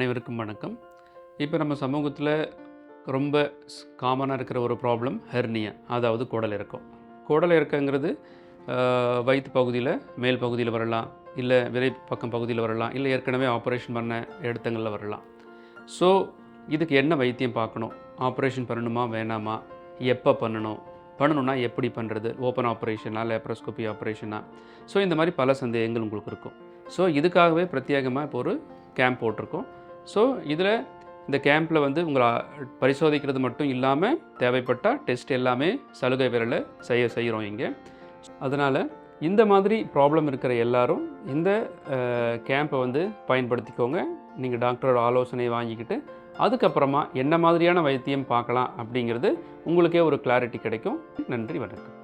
அனைவருக்கும் வணக்கம். இப்போ நம்ம சமூகத்தில் ரொம்ப காமனாக இருக்கிற ஒரு ப்ராப்ளம் ஹெர்னியா அதாவது குடல் இறக்கம். குடல் இறக்கங்கிறது வயிற்று பகுதியில் மேல் பகுதியில் வரலாம் இல்லை விரை பக்கம் பகுதியில் வரலாம் இல்லை ஏற்கனவே ஆப்ரேஷன் பண்ண இடத்துங்களில் வரலாம். ஸோ இதுக்கு என்ன வைத்தியம் பார்க்கணும்? ஆப்ரேஷன் பண்ணணுமா வேணாமா? எப்போ பண்ணணும்? பண்ணணும்னா எப்படி பண்ணுறது ஓப்பன் ஆப்ரேஷனா லேப்ரோஸ்கோபி ஆப்ரேஷனா ஸோ இந்த மாதிரி பல சந்தேகங்கள் உங்களுக்கு இருக்கும். ஸோ இதுக்காகவே பிரத்யேகமாக இப்போ ஒரு கேம்ப் போட்டிருக்கோம். ஸோ இதில் இந்த கேம்பில் வந்து உங்களை பரிசோதிக்கிறது மட்டும் இல்லாமல் தேவைப்பட்டால் டெஸ்ட் எல்லாமே சலுகை விரலை செய்ய செய்கிறோம் இங்கே. அதனால் இந்த மாதிரி ப்ராப்ளம் இருக்கிற எல்லாரும் இந்த கேம்பை வந்து பயன்படுத்திக்கோங்க. நீங்கள் டாக்டரோட ஆலோசனை வாங்கிக்கிட்டு அதுக்கப்புறமா என்ன மாதிரியான வைத்தியம் பார்க்கலாம் அப்படிங்கிறது உங்களுக்கே ஒரு கிளாரிட்டி கிடைக்கும். நன்றி வணக்கம்.